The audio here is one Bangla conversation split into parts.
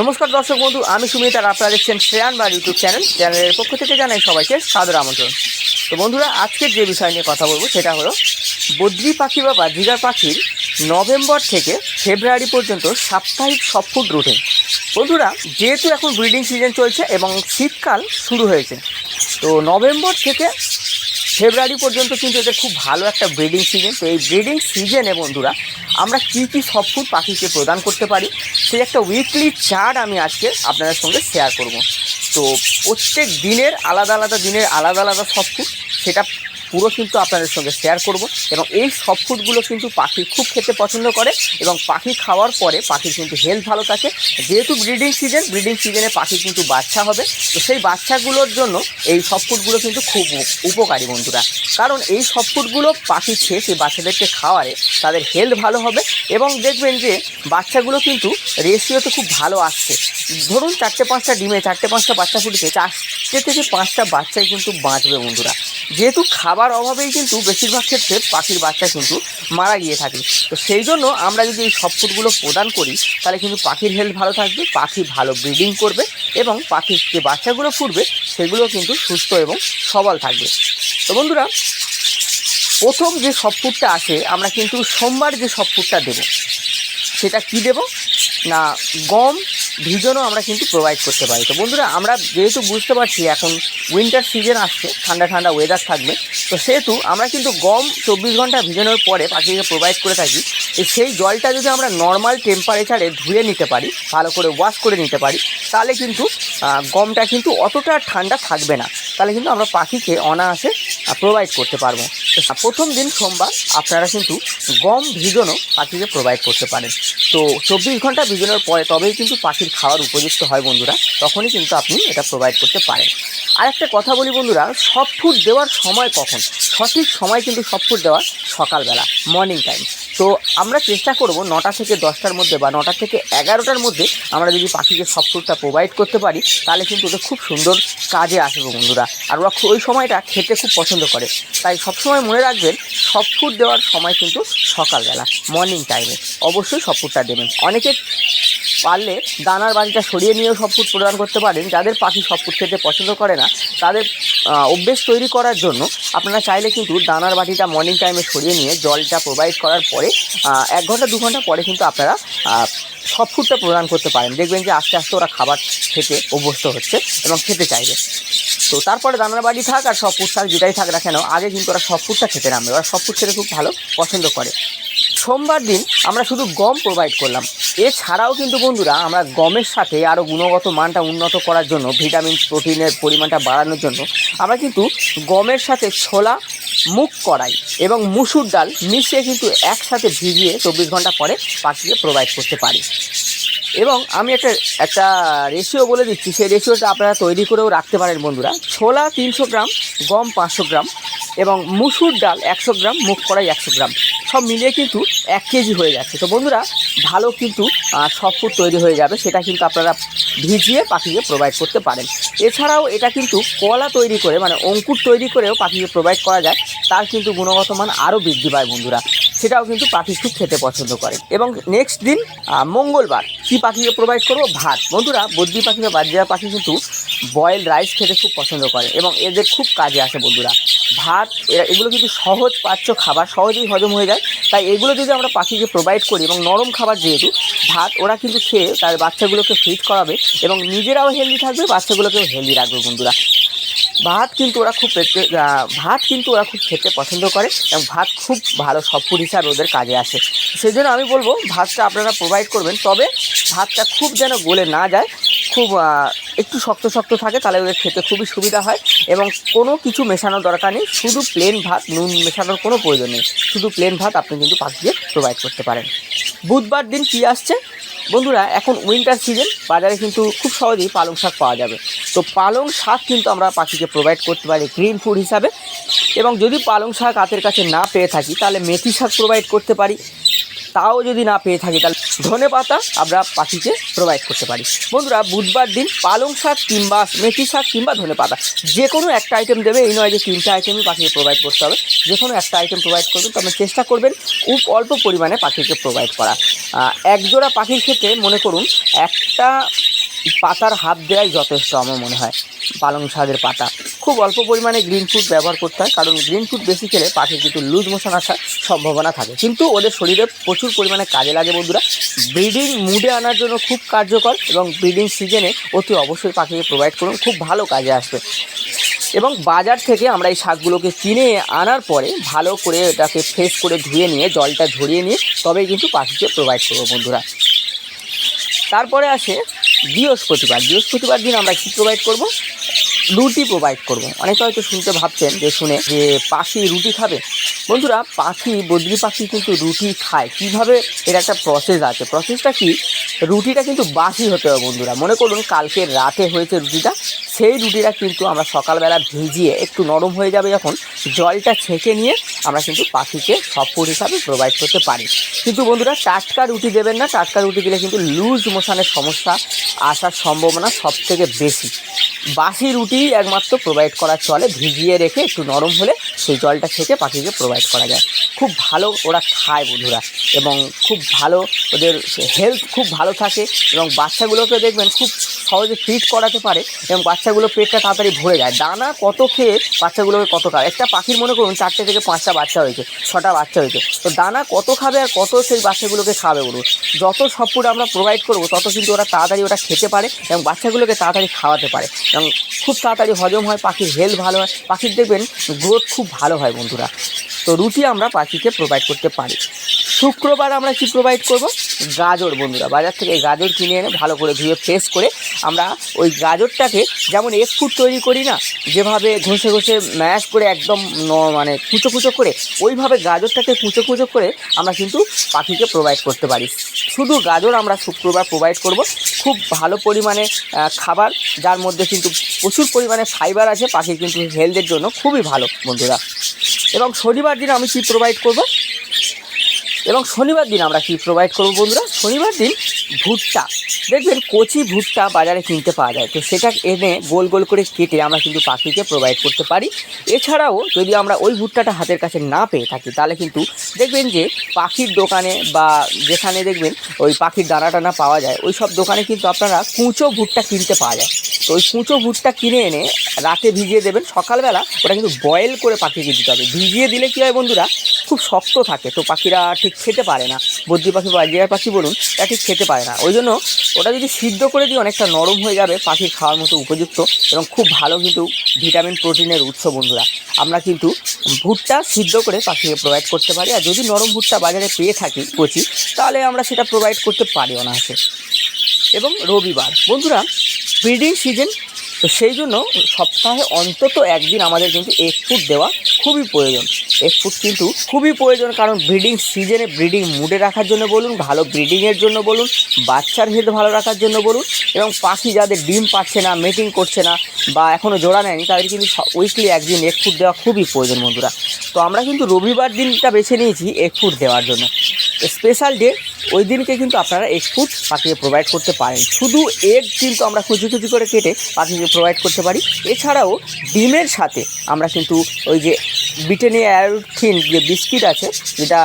নমস্কার দর্শক বন্ধু, আমি সুমিত আর আপনারা দেখছেন শ্রেয়ান বা ইউটিউব চ্যানেল। চ্যানেলের পক্ষ থেকে জানাই সবাইকে সাদর আমন্ত্রণ। তো বন্ধুরা আজকের যে বিষয় নিয়ে কথা বলব সেটা হলো, বদ্রি পাখি বা বাজিগার পাখির নভেম্বর থেকে ফেব্রুয়ারি পর্যন্ত সাপ্তাহিক সব ফুড রুটিন বন্ধুরা, যেহেতু এখন ব্রিডিং সিজন চলছে এবং শীতকাল শুরু হয়েছে, তো নভেম্বর থেকে ফেব্রুয়ারি পর্যন্ত কিন্তু এদের খুব ভালো একটা ব্রিডিং সিজন তো এই ব্রিডিং সিজনে বন্ধুরা, আমরা কী কী সব ফুড পাখিকে প্রদান করতে পারি সেই একটা উইকলি চার্ট আমি আজকে আপনাদের সঙ্গে শেয়ার করব। তো প্রত্যেক দিনের আলাদা আলাদা দিনের আলাদা আলাদা সব সেটা পুরো কিন্তু আপনাদের সঙ্গে শেয়ার করব। এবং এই সব ফুডগুলো কিন্তু পাখি খুব খেতে পছন্দ করে এবং পাখি খাওয়ার পরে পাখির কিন্তু হেলথ ভালো থাকে। যেহেতু ব্রিডিং সিজন ব্রিডিং সিজনে পাখি কিন্তু বাচ্চা হবে। তো সেই বাচ্চাগুলোর জন্য এই সব ফুডগুলো কিন্তু খুব উপকারী বন্ধুরা। কারণ এই সব ফুডগুলো পাখি খেয়ে সেই বাচ্চাদেরকে খাওয়ারে তাদের হেলথ ভালো হবে এবং দেখবেন যে বাচ্চাগুলো কিন্তু রেশিওতে খুব ভালো আসছে। ধরুন চারটে পাঁচটা ডিমে চারটে পাঁচটা বাচ্চা ফুটছে চারটে থেকে পাঁচটা বাচ্চাই কিন্তু বাঁচবে বন্ধুরা। যেহেতু খাবার অভাবেই কিন্তু বেশিরভাগ ক্ষেত্রে পাখির বাচ্চা কিন্তু মারা গিয়ে থাকে। তো সেই জন্য আমরা যদি এই সব ফুডগুলো প্রদান করি, তাহলে কিন্তু পাখির হেলথ ভালো থাকবে, পাখি ভালো ব্রিডিং করবে এবং পাখির যে বাচ্চাগুলো ফুটবে সেগুলো কিন্তু সুস্থ এবং সবল থাকবে। তো বন্ধুরা, প্রথম যে সব ফুডটা আসে আমরা কিন্তু সোমবার যে সব ফুডটা দেবো, সেটা কি দেব? না, গম ভিজনও আমরা কিন্তু প্রোভাইড করতে পারি। তো বন্ধুরা, আমরা যেহেতু বুঝতে পারছি এখন উইন্টার সিজন আসছে, ঠান্ডা ঠান্ডা ওয়েদার থাকবে, তো সেহেতু আমরা কিন্তু গম চব্বিশ ঘণ্টা ভিজানোর পরে পাখিকে প্রোভাইড করে থাকি। সেই জলটা যদি আমরা নর্মাল টেম্পারেচারে ধুয়ে নিতে পারি, ভালো করে ওয়াশ করে নিতে পারি, তাহলে কিন্তু গমটা কিন্তু অতটা ঠান্ডা থাকবে না। তাহলে কিন্তু আমরা পাখিকে অনায়াসে প্রোভাইড করতে পারব। প্রথম দিন সোমবার আপনারা কিন্তু গম ভিজনও পাখিকে প্রোভাইড করতে পারেন। তো চব্বিশ ঘণ্টা ভিজনের পরে তবেই কিন্তু পাখির খাওয়ার উপযুক্ত হয় বন্ধুরা, তখনই কিন্তু আপনি এটা প্রোভাইড করতে পারেন। আর একটা কথা বলি বন্ধুরা, সব ফুড দেওয়ার সময় কখন? সঠিক সময় কিন্তু সব ফুড দেওয়ার সকালবেলা মর্নিং টাইম তো আমরা চেষ্টা করব নটা থেকে দশটার মধ্যে বা নটা থেকে এগারোটার মধ্যে আমরা যদি পাখিকে সব ফুডটা প্রোভাইড করতে পারি, তাহলে কিন্তু ওদের খুব সুন্দর কাজে আসবে বন্ধুরা। আর ওরা ওই সময়টা খেতে খুব পছন্দ করে। তাই সবসময় মনে রাখবেন, সব ফুড দেওয়ার সময় কিন্তু সকালবেলা মর্নিং টাইমে অবশ্যই সব ফুডটা দেবেন। অনেকে পারলে দানার বাড়িটা সরিয়ে নিয়েও সব ফুড প্রদান করতে পারেন। যাদের পাখি সব ফুড খেতে পছন্দ করে না, তাদের অভ্যেস তৈরি করার জন্য আপনারা চাইলে কিন্তু দানার বাটিটা মর্নিং টাইমে সরিয়ে নিয়ে জলটা প্রোভাইড করার পরে এক ঘণ্টা, দু ঘণ্টা পরে কিন্তু আপনারা সব ফুডটা প্রদান করতে পারেন। দেখবেন যে আস্তে আস্তে ওরা খাবার খেতে অভ্যস্ত হচ্ছে এবং খেতে চাইবে। তো তারপরে দানার বাড়ি থাক আর সব ফুড থাক, যেটাই থাক না কেন, আগে কিন্তু ওরা সব ফুডটা খেতে নামবে। ওরা সব ফুড খেতে খুব ভালো পছন্দ করে। সোমবার দিন আমরা শুধু গম প্রোভাইড করলাম। এছাড়াও কিন্তু বন্ধুরা, আমরা গমের সাথে আরও গুণগত মানটা উন্নত করার জন্য ভিটামিন প্রোটিনের পরিমাণটা বাড়ানোর জন্য, আমরা কিন্তু গমের সাথে ছোলা, মুগ কড়াই এবং মুসুর ডাল মিশিয়ে কিন্তু একসাথে ভিজিয়ে চব্বিশ ঘণ্টা পরে পাখিকে প্রোভাইড করতে পারি। এবং আমি একটা একটা রেশিও বলে দিচ্ছি, সেই রেশিওটা আপনারা তৈরি করেও রাখতে পারেন বন্ধুরা। ছোলা তিনশো গ্রাম, গম পাঁচশো গ্রাম এবং মুসুর ডাল একশো গ্রাম, মুগ কড়াই একশো গ্রাম। সব মিলিয়ে কিন্তু এক কেজি হয়ে যাচ্ছে। তো বন্ধুরা, ভালো কিন্তু ফুড তৈরি হয়ে যাবে, সেটা কিন্তু আপনারা ভিজিয়ে পাখিকে প্রোভাইড করতে পারেন। এছাড়াও এটা কিন্তু কলা তৈরি করে মানে অঙ্কুর তৈরি করেও পাখিকে প্রোভাইড করা যায়, তার কিন্তু গুণগত মান আরও বৃদ্ধি পায় বন্ধুরা। সেটাও কিন্তু পাখি খুব খেতে পছন্দ করে। এবং নেক্সট দিন মঙ্গলবার কী পাখিকে প্রোভাইড করব? ভাত। বন্ধুরা, বদ্রি পাখি বা বাজরা পাখি কিন্তু বয়েল রাইস খেতে খুব পছন্দ করে এবং এদের খুব কাজে আসে বন্ধুরা। ভাত, এরা- এগুলো কিন্তু সহজ পাচ্য খাবার, সহজেই হজম হয়ে যায়। তাই এগুলো যদি আমরা পাখিকে প্রোভাইড করি এবং নরম খাবার যেহেতু, ভাত ওরা কিন্তু খেয়ে তার বাচ্চাগুলোকে ফিট করাবে এবং নিজেরাও হেলদি থাকবে, বাচ্চাগুলোকেও হেলদি রাখবে বন্ধুরা। ভাত কিন্তু ওরা খুব ভাত কিন্তু ওরা খুব খেতে পছন্দ করে এবং ভাত খুব ভালো সবপুর হিসাবে ওদের কাজে আসে। সেই জন্য আমি বলব, ভাতটা আপনারা প্রোভাইড করবেন, তবে ভাতটা খুব যেন গলে না যায়। খুব একটু শক্ত শক্ত থাকে, তাহলে ওদের খেতে খুবই সুবিধা হয়। এবং কোনো কিছু মেশানোর দরকার নেই, শুধু প্লেন ভাত, নুন মেশানোর কোনো প্রয়োজন নেই। শুধু প্লেন ভাত আপনি কিন্তু পাখিকে প্রোভাইড করতে পারেন। বুধবার দিন কী আসছে? বন্ধুরা, এখন উইন্টার সিজন বাজারে কিন্তু খুব সহজেই পালং শাক পাওয়া যাবে। তো পালং শাক কিন্তু আমরা পাখিকে প্রোভাইড করতে পারি গ্রিন ফুড হিসাবে। এবং যদি পালং শাক হাতের কাছে না পেয়ে থাকি, তাহলে মেথি শাক প্রোভাইড করতে পারি। তাও যদি না পেয়ে থাকি, তাহলে ধনে পাতা আমরা পাখিকে প্রোভাইড করতে পারি। বন্ধুরা, বুধবার দিন পালং শাক কিংবা মেথি শাক কিংবা ধনে পাতা যে কোনো একটা আইটেম দেবে, এই নয় যে তিনটা আইটেমই পাখিকে প্রোভাইড করতে হবে। যে কোনো একটা আইটেম প্রোভাইড করবেন তবে চেষ্টা করবেন খুব অল্প পরিমাণে পাখিকে প্রোভাইড করা। একজোড়া পাখির ক্ষেত্রে মনে করুন, একটা পাতার হাফ দেওয়াই যথেষ্ট আমার মনে হয়, পালং শাকের পাতা। খুব অল্প পরিমাণে গ্রিন ফুড ব্যবহার করতে হয়, কারণ গ্রিন ফুড বেশি খেলে পাখির কিন্তু লুজ মোশন আসার সম্ভাবনা থাকে। কিন্তু ওদের শরীরে প্রচুর পরিমাণে কাজে লাগে বন্ধুরা। ব্রিডিং মুডে আনার জন্য খুব কার্যকর এবং ব্রিডিং সিজনে অতি অবশ্যই পাখিকে প্রোভাইড করুন, খুব ভালো কাজে আসবে। এবং বাজার থেকে আমরা এই শাকগুলোকে কিনে আনার পরে ভালো করে এটাকে ফ্রেশ করে ধুয়ে নিয়ে, জলটা ঝরিয়ে নিয়ে তবেই কিন্তু পাখিকে প্রোভাইড করব বন্ধুরা। তারপরে আসে বৃহস্পতিবার। বৃহস্পতিবার দিন আমরা কী প্রোভাইড করব? রুটি প্রোভাইড করব। অনেকে হয়তো শুনতে ভাবছেন যে, শুনে যে পাখি রুটি খাবে। বন্ধুরা পাখি বদ্রি পাখি কিন্তু রুটি খায়। কীভাবে এর একটা প্রসেস আছে? প্রসেসটা কি? রুটিটা কিন্তু বাসি হতে হবে বন্ধুরা। মনে করুন, কালকে রাতে হয়েছে রুটিটা। সেই রুটিটা কিন্তু আমরা সকালবেলা ভিজিয়ে একটু নরম হয়ে যাবে যখন জলটা ছেঁকে নিয়ে আমরা কিন্তু পাখিকে সফট হিসাবে প্রোভাইড করতে পারি। কিন্তু বন্ধুরা, টাটকা রুটি দেবেন না। টাটকা রুটি দিলে কিন্তু লুজ মোশনের সমস্যা আসার সম্ভাবনা সব থেকে বেশি। বাসি রুটি একমাত্র প্রোভাইড করা চলে। ভিজিয়ে রেখে একটু নরম হলে সেই জলটা খেতে পাখিকে প্রোভাইড করা যায়। খুব ভালো ওরা খায় বন্ধুরা এবং খুব ভালো ওদের হেলথ খুব ভালো থাকে এবং বাচ্চাগুলোকে দেখবেন খুব সহজে ফিট করাতে পারে এবং বাচ্চাগুলো পেটটা তাড়াতাড়ি ভরে যায়। দানা কত খেয়ে বাচ্চাগুলোকে কত খায়? একটা পাখির মনে করুন, চারটে থেকে পাঁচটা বাচ্চা হয়েছে, ছটা বাচ্চা হয়েছে। তো দানা কত খাবে আর কত সেই বাচ্চাগুলোকে খাবে বলুন? যত সবপুর আমরা প্রোভাইড করব, তত কিন্তু ওরা তাড়াতাড়ি ওটা খেতে পারে এবং বাচ্চাগুলোকে তাড়াতাড়ি খাওয়াতে পারে। এবং খুব তাড়াতাড়ি হজম হয়, পাখির হেলথ ভালো হয়। পাখির দেখবেন গ্রোথ খুব ভালো হয় বন্ধুরা। তো রুটি আমরা পাখিকে প্রোভাইড করতে পারি। শুক্রবার আমরা কি প্রোভাইড করব? গাজর, বন্ধুরা, বাজার থেকে গাজর কিনে এনে ভালো করে ধুয়ে ফ্রেশ করে আমরা ওই গাজরটাকে যেমন এক ফুট তৈরি করি না, যেভাবে ঘষে ঘষে ম্যাশ করে একদম মানে কুচো কুচো করে, ওইভাবে গাজরটাকে কুচো কুচো করে আমরা কিন্তু পাখিকে প্রোভাইড করতে পারি। শুধু গাজর আমরা শুক্রবার প্রোভাইড করব, খুব ভালো পরিমাণে খাবার, যার মধ্যে কিন্তু প্রচুর পরিমাণে ফাইবার আছে পাখির কিন্তু হেলথের জন্য খুবই ভালো, বন্ধুরা। এবং শনিবার দিন আমি কি প্রোভাইড করব? এবং শনিবার দিন আমরা কি প্রোভাইড করব বন্ধুরা? শনিবার দিন ভুট্টা। দেখবেন কচি ভুট্টা বাজারে কিনতে পাওয়া যায়। তো সেটা এনে গোল গোল করে কেটে আমরা কিন্তু পাখিকে প্রোভাইড করতে পারি। এছাড়াও যদি আমরা ওই ভুট্টাটা হাতের কাছে না পেয়ে থাকি, তাহলে কিন্তু দেখবেন যে পাখির দোকানে বা যেখানে দেখবেন ওই পাখির দানা টানা পাওয়া যায় ওই সব দোকানে কিন্তু আপনারা কুঁচো ভুট্টা কিনতে পাওয়া যায়। তো ওই কুঁচো ভুট্টা কিনে এনে রাতে ভিজিয়ে দেবেন। সকালবেলা ওটা কিন্তু বয়েল করে পাখিকে দিতে হবে। ভিজিয়ে দিলে কী হয় বন্ধুরা, খুব শক্ত থাকে তো পাখিরা ঠিক খেতে পারে না। বদ্রি পাখি বা জিয়ার পাখি বলুন তা ঠিক খেতে পারে না। ওই জন্য ওটা যদি সিদ্ধ করে দিই, অনেকটা নরম হয়ে যাবে পাখির খাওয়ার মতো উপযুক্ত এবং খুব ভালো কিন্তু ভিটামিন প্রোটিনের উৎস বন্ধুরা। আমরা কিন্তু ভুট্টা সিদ্ধ করে পাখিকে প্রোভাইড করতে পারি। আর যদি নরম ভুট্টা বাজারে পেয়ে থাকি কচি, তাহলে আমরা সেটা প্রোভাইড করতে পারি অনায়াসে। এবং রবিবার। বন্ধুরা ব্রিডিং সিজন তো সেই জন্য সপ্তাহে অন্তত একদিন আমাদের কিন্তু এক ফুট দেওয়া খুবই প্রয়োজন। এক ফুট কিন্তু খুবই প্রয়োজন, কারণ ব্রিডিং সিজনে ব্রিডিং মুডে রাখার জন্য বলুন, ভালো ব্রিডিংয়ের জন্য বলুন, বাচ্চার হেলথ ভালো রাখার জন্য বলুন, এবং পাখি যাদের ডিম পাচ্ছে না মেটিং করছে না, বা এখনও জোড়া নেয়নি, তাদের কিন্তু উইকলি একদিন এক ফুট দেওয়া খুবই প্রয়োজন বন্ধুরা। তো আমরা কিন্তু রবিবার দিনটা বেছে নিয়েছি এক ফুট দেওয়ার জন্য। স্পেশাল ডে ওই দিনকে কিন্তু আপনারা এক ফুট পাখিকে প্রোভাইড করতে পারেন। শুধু এগ কিন্তু আমরা কুচি কুচি করে কেটে পাখিকে প্রোভাইড করতে পারি। এছাড়াও ডিমের সাথে আমরা কিন্তু ওই যে ব্রিটেনিয়া অ্যারোথিন যে বিস্কিট আছে, যেটা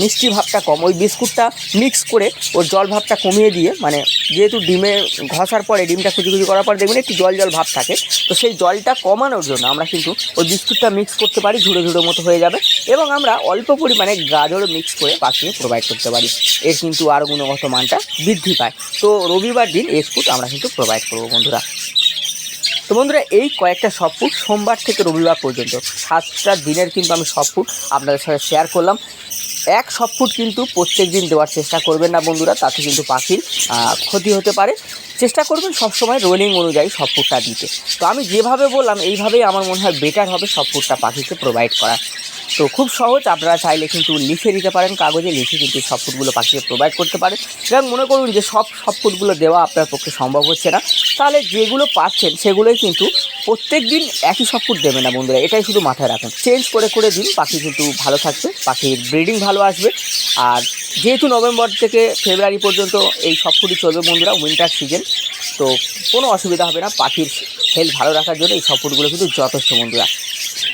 মিষ্টি ভাবটা কম, ওই বিস্কুটটা মিক্স করে ওর জল ভাবটা কমিয়ে দিয়ে মানে যেহেতু ডিমে ঘষার পরে ডিমটা কুচি কুচি করার পর দেখবেন একটু জল জল ভাব থাকে, তো সেই জলটা কমানোর জন্য আমরা কিন্তু ওই বিস্কুটটা মিক্স করতে পারি, ঝুড়ো ঝুড়ো মতো হয়ে যাবে। এবং আমরা অল্প পরিমাণে গাজর মিক্স করে পাখিকে প্রোভাইড করতে পারি। এর কিন্তু আরও গুণগত মানটা বৃদ্ধি পায়। তো রবিবার দিন এই ফুড আমরা কিন্তু প্রোভাইড করব বন্ধুরা। তো বন্ধুরা, এই কয়েকটা সব ফুড সোমবার থেকে রবিবার পর্যন্ত, সাতটা দিনের কিন্তু আমি সব ফুড আপনাদের সাথে শেয়ার করলাম। এক সব ফুড কিন্তু প্রত্যেক দিন দেওয়ার চেষ্টা করবেন না বন্ধুরা, তাতে কিন্তু পাখির ক্ষতি হতে পারে। চেষ্টা করবেন সবসময় রোলিং অনুযায়ী সব ফুডটা দিতে। তো আমি যেভাবে বললাম, এইভাবেই আমার মনে হয় বেটার হবে সব ফুডটা পাখিকে প্রোভাইড করা তো খুব সহজ, আপনারা চাইলে কিন্তু লিখে দিতে পারেন কাগজে, লিখে কিন্তু সব ফুডগুলো পাখিকে প্রোভাইড করতে পারেন। এবং মনে করুন যে সব সব ফুডগুলো দেওয়া আপনার পক্ষে সম্ভব হচ্ছে না। তাহলে যেগুলো পাচ্ছেন, সেগুলোই কিন্তু প্রত্যেক দিন একই সব ফুড দেবে না বন্ধুরা, এটাই শুধু মাথায় রাখুন। চেঞ্জ করে করে দিন, পাখি কিন্তু ভালো থাকবে, পাখির ব্রিডিং ভালো আসবে। আর যেহেতু নভেম্বর থেকে ফেব্রুয়ারি পর্যন্ত এই সব ফুডই চলবে বন্ধুরা উইন্টার সিজন তো কোনো অসুবিধা হবে না, পাখির হেলথ ভালো রাখার জন্য এই সব ফুডগুলো কিন্তু যথেষ্ট বন্ধুরা।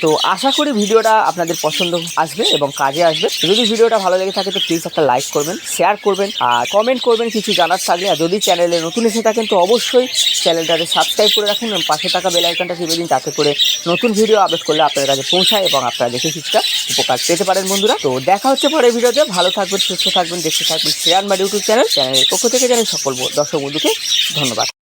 তো আশা করি ভিডিওটা আপনাদের পছন্দ আসবে এবং কাজে আসবে। যদি ভিডিওটা ভালো লেগে থাকে তো প্লিজ একটা লাইক করবেন শেয়ার করবেন, আর কমেন্ট করবেন কিছু জানার থাকলে। আর যদি চ্যানেলে নতুন এসে থাকেন তো অবশ্যই চ্যানেলটাকে সাবস্ক্রাইব করে রাখুন এবং পাশে থাকা বেল আইকনটা টিপে দিন তাতে করে নতুন ভিডিও আপলোড করলে আপনাদের কাছে পৌঁছায় এবং আপনারা দেখে কিছুটা উপকার পেতে পারেন বন্ধুরা। তো দেখা হচ্ছে পরের ভিডিওতে। ভালো থাকবেন, সুস্থ থাকবেন, দেখতে থাকবেন শ্রেয়ান বাড়ি ইউটিউব চ্যানেল চ্যানেলের পক্ষ থেকে জানাই সকল দর্শক বন্ধুকে ধন্যবাদ।